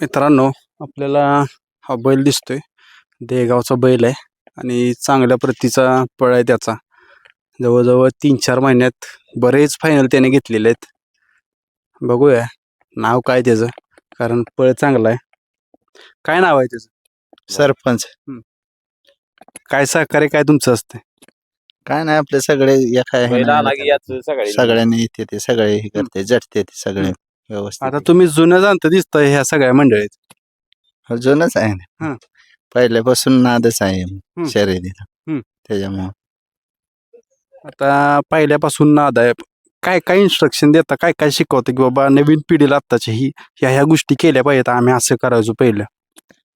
मित्रांनो आपल्याला हा बैल दिसतोय. देगावचा बैल आहे आणि चांगल्या प्रतीचा पळ आहे त्याचा. जवळजवळ तीन चार महिन्यात बरेच फायनल त्याने घेतलेले आहेत. बघूया नाव काय त्याचं कारण पळ चांगला आहे. काय नाव आहे त्याचं? सरपंच. काय सहकार्य काय तुमचं असतं काय नाही आपले सगळे एका सगळ्यांनी. येते ते सगळे हे करते झटते ते सगळे. व्यवस्थित आता तुम्ही जुनं जाणतं दिसतंय ह्या सगळ्या मंडळीत अजूनच आहे हा. ना पहिल्यापासून नादच आहे. शर्यतीला. त्याच्यामुळे आता पहिल्यापासून नाद आहे काय काय इन्स्ट्रक्शन देता काय काय शिकवतं की बाबा नवीन पिढीला आत्ताची ही ह्या ह्या गोष्टी केल्या पाहिजेत आम्ही असं करायचो पहिलं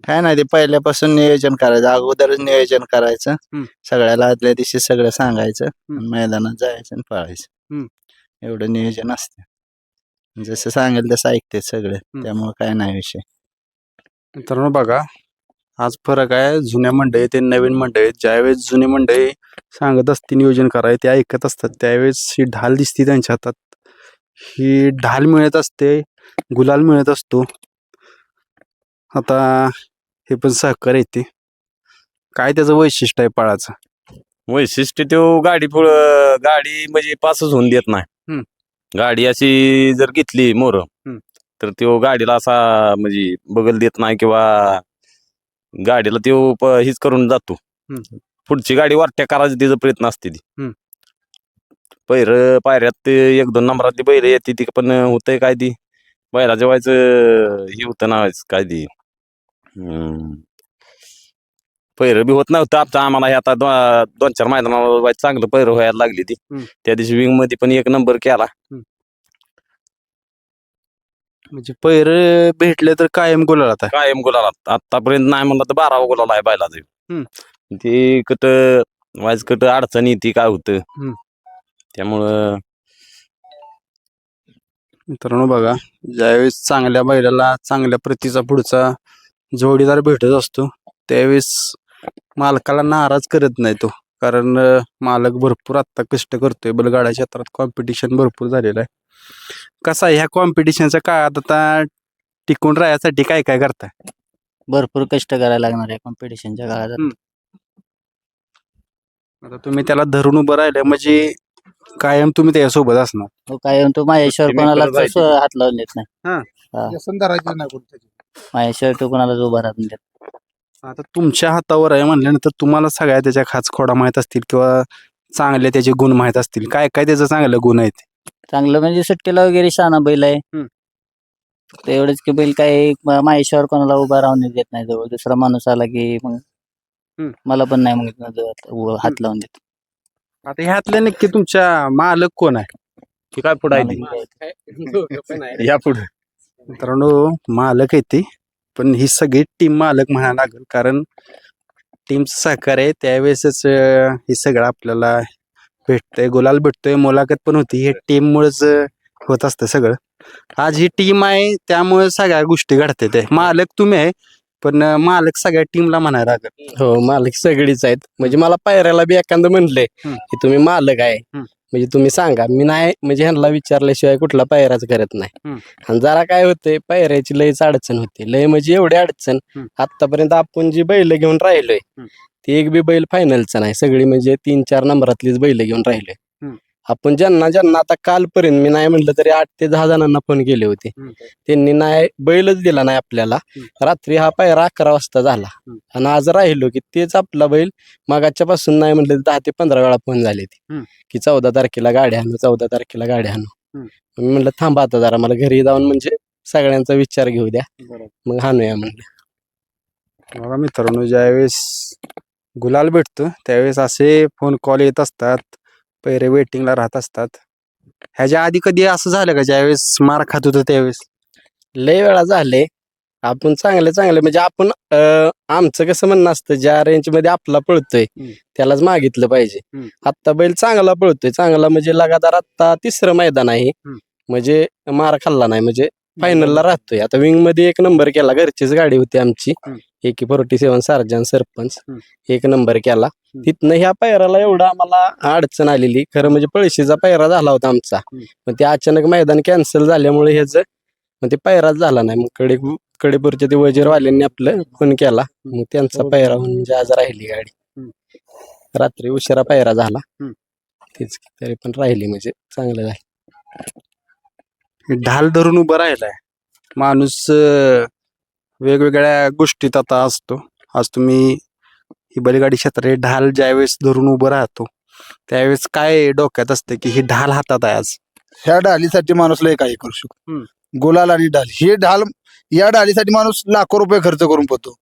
काय नाही ते पहिल्यापासून नियोजन करायचं अगोदरच नियोजन करायचं. सगळ्याला आदल्या दिवशी सगळं सांगायचं. आणि मैदानात जायचं आणि पळायचं. एवढं नियोजन असतं जसं सांगेल तसं ऐकते सगळे त्यामुळे काय नाही विषय. मित्रांनो बघा आज फरक आहे. जुन्या मंडळी ते नवीन मंडळी ज्यावेळेस जुने मंडळी सांगत असते नियोजन कराय ते ऐकत असतात त्यावेळेस ही ढाल दिसते त्यांच्या हातात. ही ढाल मिळत असते गुलाल मिळत असतो. आता हे पण सहकार्य येते काय त्याचं वैशिष्ट्य आहे पळाचं? वैशिष्ट्य तो गाडी पुढं गाडी म्हणजे पासच होऊन देत नाही. गाडी अशी जर घेतली मोर हम्म. तर तो गाडीला असा म्हणजे बगल देत नाही किंवा गाडीला तो प- हीच करून जातो हम्म. पुढची गाडी वारट्या करायचा तिचा प्रयत्न असते ती हम्म. पैर पायऱ्यात ते एक दोन नंबरातली बैल येते ती पण होतंय काय ती बैला जेवायचं हे होतं ना काय ती हम्म. पैर बी होत नव्हतं. आता आम्हाला हे आता दो- दोन चार मैदानावर चांगलं पैर व्हायला लागली ती. हम्म. त्या दिवशी विंगमध्ये पण एक नंबर केला. म्हणजे पैर भेटले तर कायम गुलाल आता कायम गुलाला आतापर्यंत नाही म्हणलं तर बारावा गुलाल आहे बैलाचं. हम्म. ते कट वाईज कट अडचणी ती काय होतं. हम्म. त्यामुळं मित्रांनो बघा ज्यावेळेस चांगल्या बैलाला चांगल्या प्रतीचा पुढचा जोडीदार भेटत असतो त्यावेळेस मालकाला नाराज करत नाही तो. कारण मालक भरपूर आत्ता कष्ट करतोय. बैलगाड्या क्षेत्रात कॉम्पिटिशन भरपूर झालेलं आहे. कसं आहे ह्या कॉम्पिटिशनच्या काळात आता टिकून राहण्यासाठी काय काय करताय? भरपूर कष्ट करायला लागणार आहे कॉम्पिटिशनच्या काळात. आता. तुम्ही त्याला धरून उभं राहिलं म्हणजे कायम तुम्ही त्याच्यासोबत असणार. तो काय म्हणतो माझ्याशिवाय ते कोणाला मेकर जायचे. हात लावून देत नाही. व्यसन धरायचं नाही कोणत्याची माझ्याशिवाय तो कोणालाच उभा राहून देत आता तुमच्या हातावर आहे म्हणल्यानंतर तुम्हाला सगळ्या त्याच्या खाचखोडा माहीत असतील किंवा चांगले त्याचे गुण माहीत असतील. काय काय त्याचं चांगलं गुण आहेत? चांगलं म्हणजे सुट्टीला वगैरे शाना बैल आहे. हम्म. तर एवढंच की बैल काय म- माझ्याशिवाय कोणाला उभा राहून देत नाही जवळ. दुसरा माणूस आला की मग हम्म. मला पण नाही मग जवळ. उ- हात लावून देत. आता ह्यातले नक्की तुमच्या मालक कोण आहे? ती काय पुढे या पुढे. मित्रांनो मालक आहे ते. पण ही सगळी टीम मालक म्हणायला लागेल कारण टीमचं सहकार्य आहे. त्यावेळेसच हे सगळं आपल्याला भेटतंय गुलाल भेटतोय. मुलाखत पण होती. हे टीममुळेच होत असतं सगळं. आज ही टीम आहे त्यामुळे सगळ्या गोष्टी घडतात. ते मालक तुम्ही आहे पण मालक सगळ्या टीमला म्हणायला लागेल. हो मालक सगळीच आहेत. म्हणजे मला पायऱ्याला बी एखादं म्हणलंय. की तुम्ही मालक आहे. म्हणजे तुम्ही सांगा मी नाही म्हणजे ह्यांना विचारल्याशिवाय कुठला पायराच करत नाही. आणि जरा काय होतंय पायऱ्याची लयच अडचण होते लय म्हणजे एवढी अडचण. आतापर्यंत आपण जी बैल घेऊन राहिलोय. ती एक बी बैल फायनलचा नाही सगळी म्हणजे तीन चार नंबरातलीच बैल घेऊन राहिलोय. आपण ज्यांना ज्यांना आता कालपर्यंत मी नाही म्हटलं तरी आठ ते दहा जणांना फोन केले होते. त्यांनी नाही बैलच दिला नाही आपल्याला. रात्री हा पायरा अकरा वाजता झाला. आणि आज राहिलो की तेच आपला बैल मागाच्या पासून नाही म्हटलं तर दहा ते पंधरा वेळा फोन झाले ते. की चौदा तारखेला गाडी आणू चौदा तारखेला गाडी आणू. मी म्हणलं थांबा आता जरा मला घरी जाऊन म्हणजे सगळ्यांचा विचार घेऊ द्या. मग हाणूया म्हणलं बघा मित्रांनो ज्यावेळेस गुलाल भेटतो त्यावेळेस असे फोन कॉल येत असतात. पैरे वेटिंगला राहत असतात. ह्याच्या आधी कधी असं झालं का? ज्यावेळेस मार खात होतं त्यावेळेस? लय वेळा झाले. आपण चांगले चांगले म्हणजे आपण अं, आमचं कसं म्हणणं असतं ज्या रेंजमध्ये आपला पळतोय हम्म. त्यालाच मागितलं पाहिजे. हम्म. आत्ता बैल चांगला पळतोय. चांगला म्हणजे लगातार आता तिसरं मैदान आहे. हम्म. म्हणजे मार खाल्ला नाही म्हणजे फायनलला राहतोय. आता विंगमध्ये एक नंबर केला घरचीच गाडी होती आमची. हम्म. एकी फोर्टी सेव्हन सार्जन सरपंच. एक नंबर केला. तिथनं ह्या पायराला एवढा आम्हाला अडचण आलेली. खरं म्हणजे पळशीचा पायरा झाला होता आमचा. पण ते अचानक मैदान कॅन्सल झाल्यामुळे ह्याच मग ते पायराच झाला नाही. मग कडे कडेपूरच्या ते वजीरवाल्यांनी आपलं फोन केला. मग त्यांचा पायरा होऊन म्हणजे आज राहिली गाडी. रात्री उशिरा पायरा झाला. तेच तरी पण राहिली म्हणजे चांगलं आहे ढाल धरून उभं राहिलाय. माणूस वेगवेगळ्या गोष्टीत आता असतो आज तुम्ही ही बैलगाडी क्षेत्र हे ढाल ज्यावेळेस धरून उभं राहतो त्यावेळेस काय डोक्यात असतं की ही ढाल हातात आहे आज ह्या डालीसाठी माणूस लय काही करू शकतो. गुलाल आणि डाल हे ढाल या डालीसाठी माणूस लाखो रुपये खर्च करून पोहतो.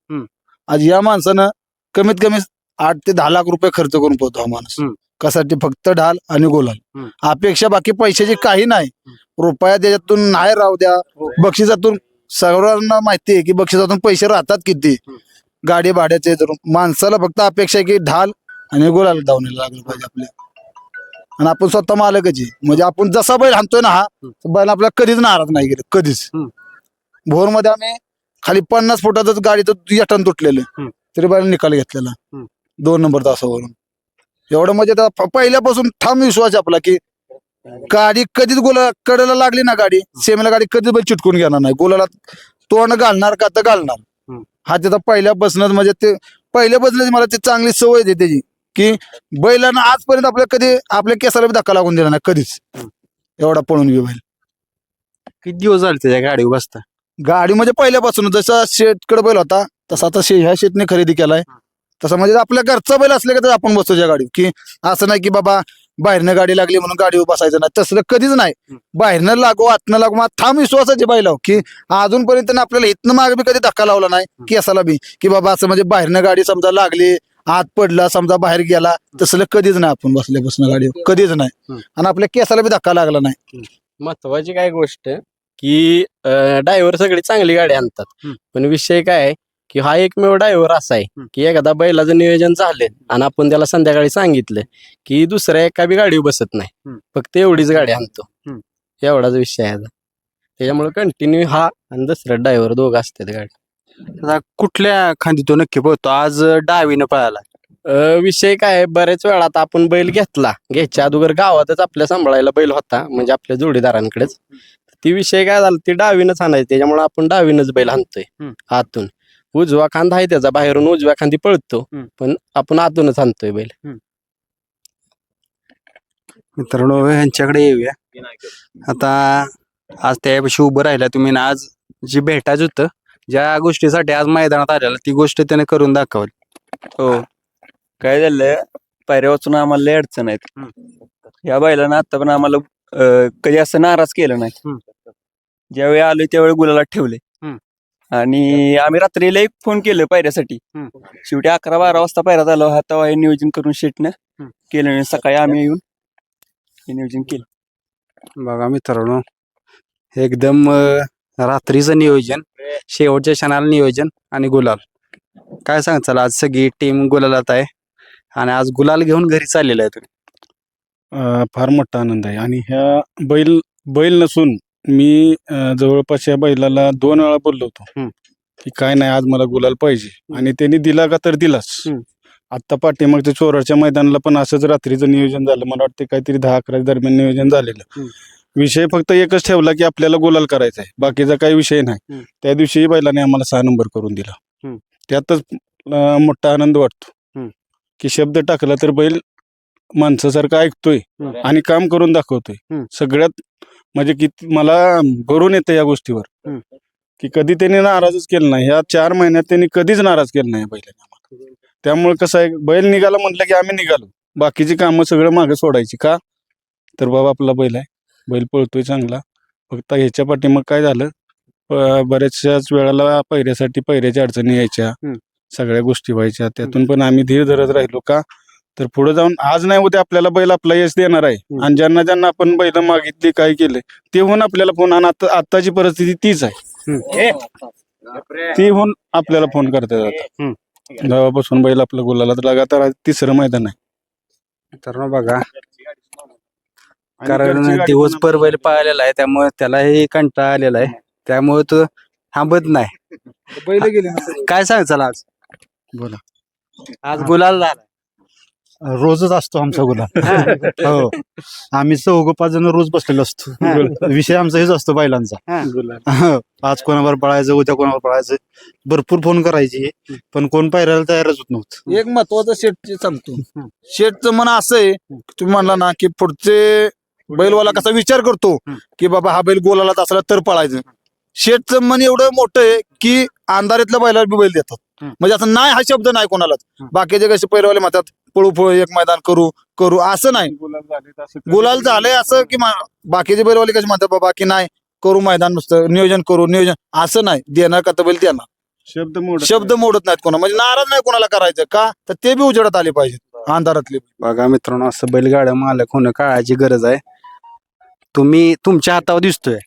आज या माणसानं कमीत कमी आठ ते दहा लाख रुपये खर्च करून पोहतो हा माणूस. कशासाठी फक्त ढाल आणि गुलाल. अपेक्षा बाकी पैशाची काही नाही रुपया त्याच्यातून नाही राहू द्या हो. बक्षिसातून सर्वांना माहिती आहे की बक्षिसातून पैसे राहतात किती? गाडी भाड्याचे धरून माणसाला फक्त अपेक्षा आहे की ढाल आणि गुलाल धावण्याला लागलं पाहिजे आपल्या. आणि आपण स्वतः मालकच आहे. म्हणजे आपण जसा बैल हाणतोय ना हा बैल आपल्याला कधीच नाराज नाही गेलं कधीच. हम्म. भोरमध्ये आम्ही खाली पन्नास फुटातच गाडीचं यटन तुटलेलं. तरी बैल निकाल घेतलेला. दोन नंबर तासावरून. एवढं म्हणजे पहिल्यापासून ठाम विश्वास आहे आपला की गाडी कधीच गोला कडेला लागली ना गाडी सेमीला गाडी कधीच बैल चिटकून घेणार नाही. गोलाला तोंड घालणार का तर घालणार. हा त्याचा पहिल्यापासूनच म्हणजे ते पहिल्यापासूनच मला ती चांगली सवय आहे त्याची की बैलानं आजपर्यंत आपल्याला कधी आपल्या केसाला धक्का लागून दिला नाही कधीच. एवढा पळून घेऊ बैल. किती दिवस झाले त्याच्या गाडीवर बसता? गाडी म्हणजे पहिल्यापासून जसा शेटकडे बैल होता तसा आता शे ह्या शेटने खरेदी केलाय. तसा म्हणजे आपल्या घरचा बैल असले का तर आपण बसतो त्या गाडी की असं नाही की बाबा बाहेरनं गाडी लागली म्हणून गाडीवर बसायचं नाही. तसलं कधीच नाही. बाहेरनं लागू आतनं लागू. मग ठाम विश्वासाचे बैल की अजूनपर्यंत आपल्याला इथनं मागे बी कधी धक्का लावला नाही केसाला बी. की बाबा असं म्हणजे बाहेरनं गाडी समजा लागली आत पडला समजा बाहेर गेला तसलं कधीच नाही आपण बसल्यापासून गाडीवर. कधीच नाही. आणि आपल्या केसाला बी धक्का लागला नाही. महत्वाची काय गोष्ट की ड्रायव्हर सगळी चांगली गाडी आणतात. पण विषय काय आहे की हा एकमेव ड्रायव्हर असा आहे. की एखादा बैलाचं नियोजन झालं आणि आपण त्याला संध्याकाळी सांगितलं की दुसऱ्या एका बी गाडीवर बसत नाही. फक्त एवढीच गाडी आणतो. एवढाच विषय आहे. त्याच्यामुळे कंटिन्यू हा आणि दुसरा ड्रायव्हर दोघं असतात गाडी. कुठल्या खांदी तो नक्की पोहतो आज डावीनं पळाला. विषय काय आहे, बऱ्याच वेळा आता आपण बैल घेतला. घ्यायच्या अगोदर गावातच आपल्या सांभाळायला बैल होता म्हणजे आपल्या जोडीदारांकडेच. ती विषय काय झाला? ती डावीनच आणायची. त्याच्यामुळे आपण डावीनच बैल आणतोय. आतून. उजवा खांदा आहे त्याचा बाहेरून उजव्या खांदी पळतो. हम्म. पण आपण आतूनच आणतोय बैल. मित्रांनो यांच्याकडे येऊया. आता आज त्यापाशी उभं राहिला तुम्ही आणि आज जी भेटायचं होतं ज्या गोष्टीसाठी आज मैदानात आलेला ती गोष्ट त्याने करून दाखवली. हो. काय झालं पायऱ्या वाचून आम्हाला लय अडचण आहेत. या बैलानं आता पण आम्हाला अं, कधी असं नाराज केलं नाही. हम्म. ज्यावेळी आलोय त्यावेळी गुलाला ठेवले. आणि आम्ही रात्रीला एक फोन केलं पायऱ्यासाठी. शेवटी अकरा बारा वाजता पायरा झाला हा तेव्हा हे नियोजन करून शेटनं. केलं आणि सकाळी आम्ही येऊन हे नियोजन केलं. बघा मित्रांनो एकदम रात्रीचं नियोजन शेवटच्या क्षणाला नियोजन आणि गुलाल. काय सांगचाल आज सगळी टीम गुलालात आहे आणि आज गुलाल घेऊन घरी चाललेला आहे तुम्ही. फार मोठा आनंद आहे. आणि ह्या बैल बैल नसून मी अ, जवळपास या बैलाला दोन वेळा बोललो होतो. की काय नाही आज मला गुलाल पाहिजे आणि त्यांनी दिला का तर दिलाच. आता पाठीमागच्या चोराच्या मैदानाला पण असंच रात्रीचं नियोजन झालं मला वाटतं काहीतरी दहा अकरा दरम्यान नियोजन झालेलं. विषय फक्त एकच ठेवला की आपल्याला गुलाल करायचा आहे बाकीचा काही विषय नाही. त्या दिवशी बैलाने आम्हाला सहा नंबर करून दिला. त्यातच अ, मोठा आनंद वाटतो. की शब्द टाकला तर बैल माणसासारखं ऐकतोय आणि काम करून दाखवतोय. सगळ्यात म्हणजे किती मला भरून येतं या गोष्टीवर. हम्म. की कधी त्यांनी नाराजच केलं नाही. ह्या चार महिन्यात त्यांनी कधीच नाराज केलं नाही बैलांना आम्हाला. त्यामुळे कसं आहे बैल निघाला म्हटलं की आम्ही निघालो. बाकीची कामं सगळं मागे सोडायची. का? तर बाबा आपला बैल आहे. बैल पळतोय चांगला. फक्त ह्याच्या पाठीमाग काय झालं? प- बऱ्याचशाच वेळेला पैऱ्यासाठी पैऱ्याच्या अडचणी यायच्या. हम्म. सगळ्या गोष्टी व्हायच्या. त्यातून पण आम्ही धीर धरत राहिलो. का? तर पुढे जाऊन आज नाही उद्या आपल्याला बैल आपला यश देणार आहे. आणि ज्यांना ज्यांना आपण बैल मागितली काय केले ते होऊन आपल्याला फोन आणि आता आताची परिस्थिती तीच आहे. ती होऊन आपल्याला फोन करतात आता गावापासून बैल आपलं गुलाला तर लगातार तिसरं मैदान आहे. मित्रांनो बघा. कारण दिवसभर बैल पाहिलेला आहे त्यामुळे त्यालाही कंटाळा आलेला आहे. त्यामुळे तो थांबत नाही. बैल गेले काय सांगचाल आज? बोला. आज गुलाल झाला. रोजच असतो आमचा गुलाल. हो. आम्ही चौघ पाच जण रोज बसलेलो असतो. विषय आमचा हेच असतो बैलांचा हो. आज कोणावर पळायचं उद्या कोणावर पळायचं भरपूर फोन करायची. पण कोण पायऱ्याला तयारच होत नव्हतं. एक महत्वाचं शेटचे सांगतो. शेटचं मन असं आहे तुम्ही म्हणला ना की पुढचे बैलवाला कसा विचार करतो की बाबा हा बैल गोलाला असला तर पळायचं. शेटचं मन एवढं मोठं आहे की अंधारातल्या बैलाला बी बैल देतात. म्हणजे असं नाही हा शब्द नाही कोणालाच. बाकीचे कसे पैलवाले म्हणतात पळू पळू एक मैदान करू करू. असं नाही. गुलाल झालंय असं की मा- बाकीचे बैलवाले कसे म्हणतात बाबा की नाही करू मैदान नुसतं नियोजन करू नियोजन. असं नाही. देणार का तर बैल देणार. शब्द मोड शब्द मोडत नाहीत कोणा म्हणजे नाराज नाही कोणाला करायचं. का? तर ते बी उजेडत आले पाहिजेत अंधारातले. बघा मित्रांनो असं बैलगाड्या मालक होणं काळाची गरज आहे. तुम्ही तुमच्या हातावर दिसतोय.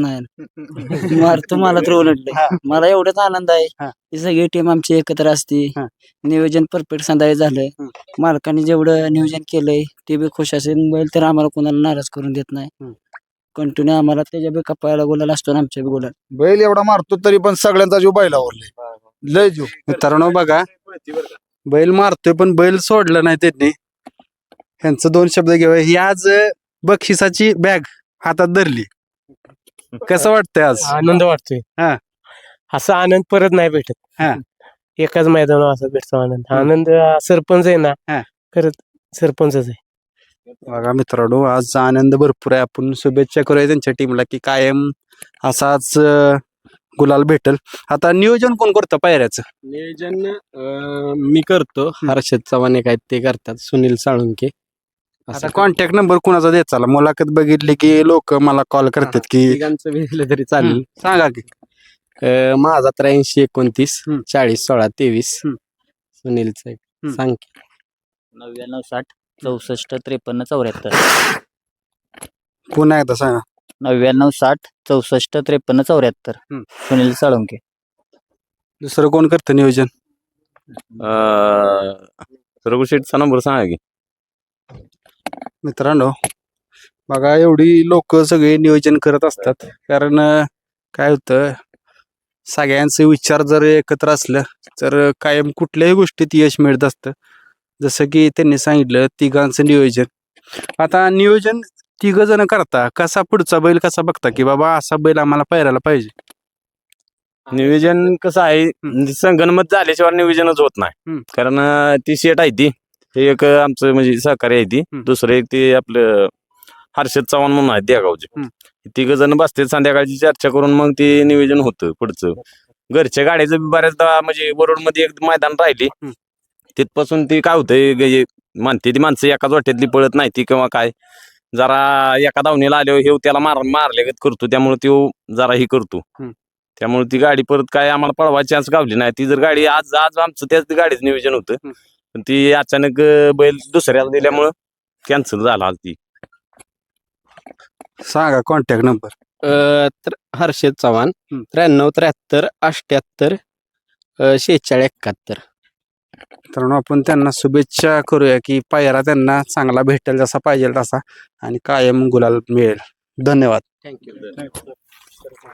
नाही. मारतो मला तर उलटलं मला एवढाच आनंद आहे. हा. की सगळी टीम आमची एकत्र असते. हा. नियोजन परफेक्ट संध्याकाळी झालंय. मालकाने जेवढं नियोजन केलंय ते बी खुश असेल. बैल तर आम्हाला कोणाला नाराज करून देत नाही. कंटिन्यू आम्हाला त्याच्या बी कपाळाला गुलाल असतो आणि आमच्या बी गुलाल. बैल एवढा मारतो तरी पण सगळ्यांचा जीव बैलावर लय. लय जीव. मित्रांनो बघा. बैल मारतोय पण बैल सोडलं नाही त्यांनी. ह्यांचं दोन शब्द घेऊया. ही आज बक्षिसाची बॅग हातात धरली. कसं वाटतंय आज? आनंद वाटतोय. हा. असा आनंद परत नाही भेटत. हा. एकाच मैदानावर असा भेटतो आनंद. आनंद हा सरपंच आहे ना हा. खरंच सरपंचच आहे. बघा मित्रांनो आज आनंद भरपूर आहे. आपण शुभेच्छा करूया त्यांच्या टीमला की कायम असाच अं, गुलाल भेटल. आता नियोजन कोण करतं पायऱ्याचं? नियोजन अं, मी करतो. हर्षद चव्हाण एक आहेत ते करतात. सुनील साळुंके. आता असं कॉन्टॅक्ट नंबर कुणाचा देत चाला. मुलाखत बघितली की लोक मला कॉल करतात की तिघांचं दिलं तरी चालेल. सांगा की. अं, माझा त्र्याऐंशी एकोणतीस हम्म. चाळीस सोळा तेवीस. हम्म. एक हम्म. सांग की. नव्याण्णव साठ चौसष्ट त्रेपन्न चौऱ्याहत्तर. पुन्हा एकदा सांगा. नव्याण्णव साठ चौसष्ट त्रेपन्न चौऱ्याहत्तर. हम्म. सुनील साळुंके दुसरं कोण करतं नियोजन? रघुशेठचा नंबर सांगा की. मित्रांनो बघा एवढी लोक सगळे नियोजन करत असतात. कारण काय होतं सगळ्यांचे विचार जर एकत्र असलं तर कायम कुठल्याही गोष्टीत यश मिळत असतं. जसं की त्यांनी सांगितलं तिघांचं नियोजन. आता नियोजन तिघ जण करता कसा पुढचा बैल कसा बघता की बाबा असा बैल आम्हाला पायरायला पाहिजे? नियोजन कसं आहे संगणमत झाल्याशिवाय नियोजनच होत नाही. कारण ती शेट आहे ती. हे एक आमचं म्हणजे सहकार्य आहे ती. दुसरं एक ते आपलं हर्षद चव्हाण म्हणून आहे त्या गावचे हम्म. तिघ जण बसते संध्याकाळची चर्चा करून मग ते नियोजन होतं पुढचं घरच्या गाड्याचं बऱ्याचदा म्हणजे मध्ये एक मैदान राहिली. तिथपासून ती काय होतंय म्हणते ती माणसं एकाच वाट्यातली पळत नाही ती किंवा काय जरा एका धावणीला आल्यावर हे त्याला मार मारल्यागत करतो त्यामुळे तो जरा ही करतो. त्यामुळे ती गाडी परत काय आम्हाला पळवायची चान्स गावली नाही ती जर गाडी आज आज आमचं त्याच गाडीचं नियोजन होतं. पण ती अचानक बैल दुसऱ्याला दिल्यामुळं कॅन्सल झाला आज ती सांगा कॉन्टॅक्ट नंबर अं, तर हर्षद चव्हाण. त्र्याण्णव त्र्याहत्तर अठ्ठ्याहत्तर शेहेचाळीस एकाहत्तर. मित्रांनो आपण त्यांना शुभेच्छा करूया की पायरा त्यांना चांगला भेटेल जसा पाहिजे तसा आणि कायम गुलाल मिळेल. धन्यवाद. थँक्यू